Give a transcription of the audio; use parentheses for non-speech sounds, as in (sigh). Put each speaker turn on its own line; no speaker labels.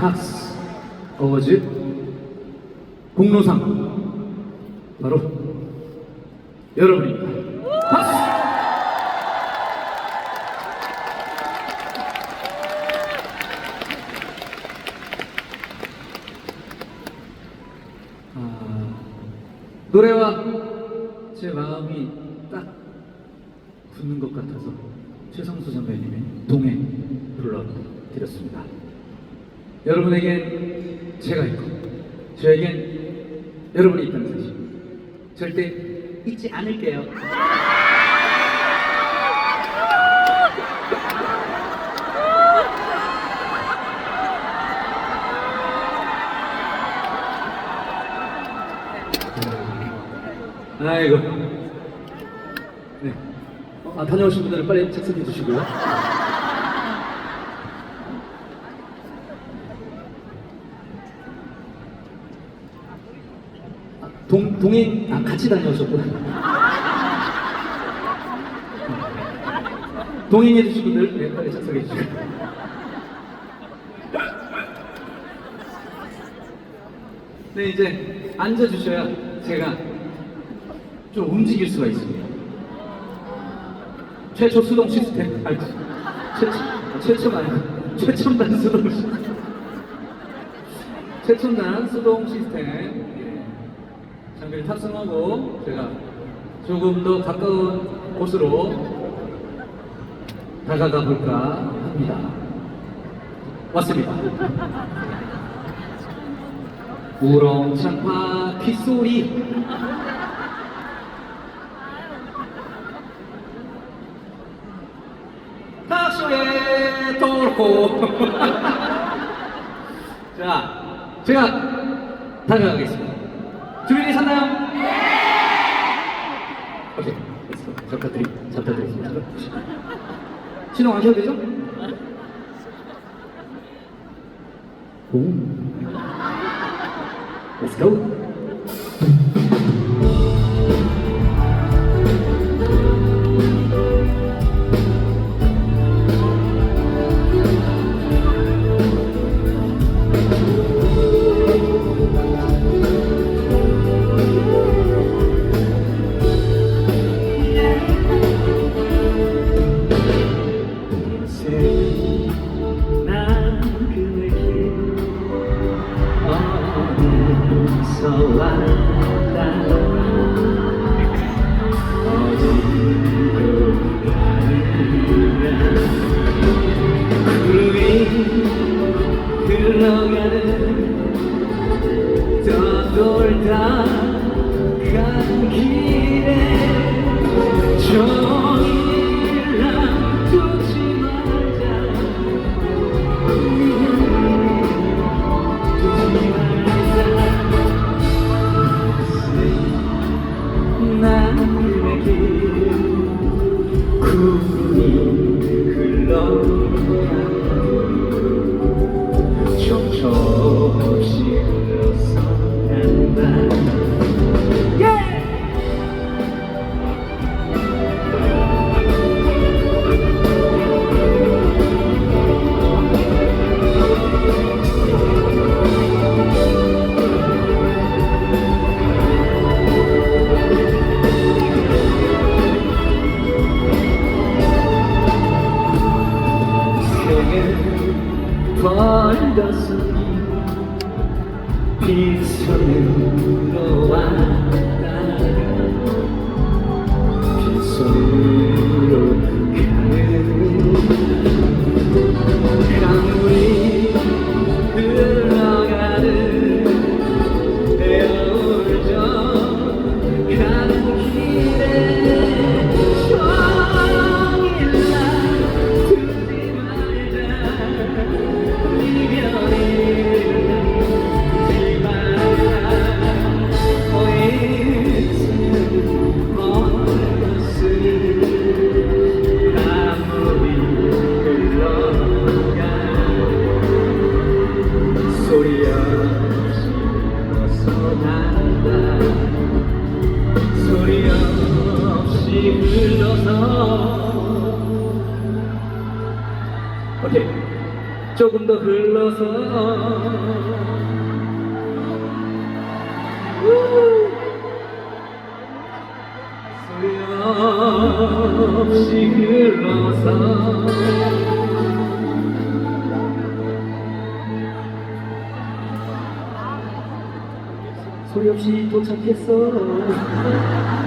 탁스 어워즈 공로상 바로 여러분입니다. 박수! 아, 노래와 제 마음이 딱 붙는 것 같아서 최성수 선배님의 동해 불러드렸습니다. 여러분에겐 제가 있고 저에겐 여러분이 있다는 사실 절대 잊지 않을게요. 아이고. 네. 아, 다녀오신 분들은 빨리 착석해 주시고요. 동, 동행, 아, 같이. 동행해 주신 분들, 네, 빨리 착석해 주시고. 네, 이제 앉아주셔야 제가 좀 움직일 수가 있습니다. 최초 수동 시스템, 아니, 최초, 아, 최초가 아니고, 최첨단 수동 시스템. 최첨단 수동 시스템. 예. 장비를 탑승하고, 제가 조금 더 가까운 곳으로 다가가 볼까 합니다. 왔습니다. 우렁찬파 귓소리 탁쇼의 토코 (laughs) 자 제가 다가가겠습니다 준비 되셨나요? 네 오케이 잘 부탁드리겠습니다 신호 안 켜도 되죠? 오 Let's go. 어 빗손으로 왔다가 빗손 소리 없이 흘러서. 오케이. 조금 더 흘러서. 우! 소리 없이 흘러서 없이 도착했어